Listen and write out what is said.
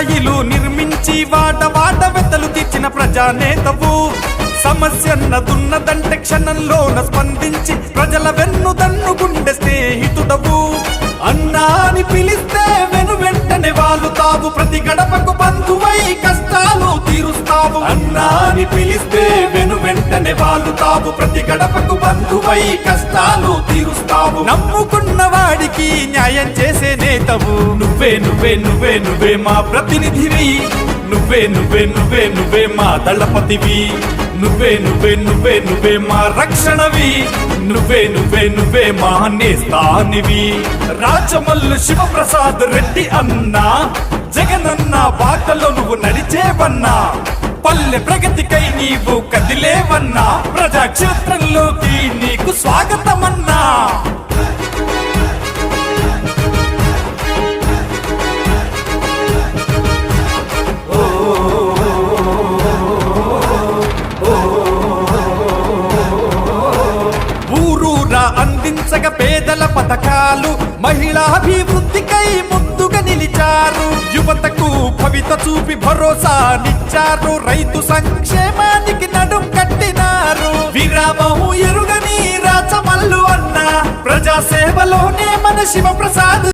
స్థాయిలు నిర్మించి వాట వాట వెతలు తీర్చిన ప్రజానేతవు. సమస్యన్నదున్నదంటే క్షణంలోన స్పందించి ప్రజల వెన్ను దన్ను గుండె స్నేహితుడవు. అన్నా అని పిలిస్తే వెను వెంటనే వాలుతావు. ప్రతి గడపకు బంధువై కష్టాలు తీరుస్తావు. అన్నా అని పిలిస్తే వెను వెంటనే వాలుతావు ప్రతి గడపకు బంధువై కష్టాలు తీరుస్తావు. నమ్ముకున్న వాడికి న్యాయం చేసే నేతవు. నువ్వే నువ్వే నువ్వే నువ్వే మా ప్రతినిధివి. నువ్వే నువ్వే నువ్వే నువ్వే మా దళపతివి. నువ్వే నువ్వే నువ్వే నువ్వే మా రక్షణవి. నువ్వే నువ్వే నువ్వే మా నేస్తానివి రాజమల్లు శివప్రసాద్ రెడ్డి అన్నా జగనన్న బాటలో నువ్వు నడిచేవన్నా. పల్లె ప్రగతికై నీవు కదిలేవన్నా. ప్రజాక్షేత్రంలోకి నీకు స్వాగతమన్నా. అందించగ పేదల పథకాలు మహిళాభివృద్ధికై ముందుగా భవిత చూపి భరోసానిచ్చారు రైతు సంక్షేమానికి నడుం కట్టినారు. విరామము ఎరుగని రాచమల్లు అన్న ప్రజా సేవలోనే మన శివప్రసాద్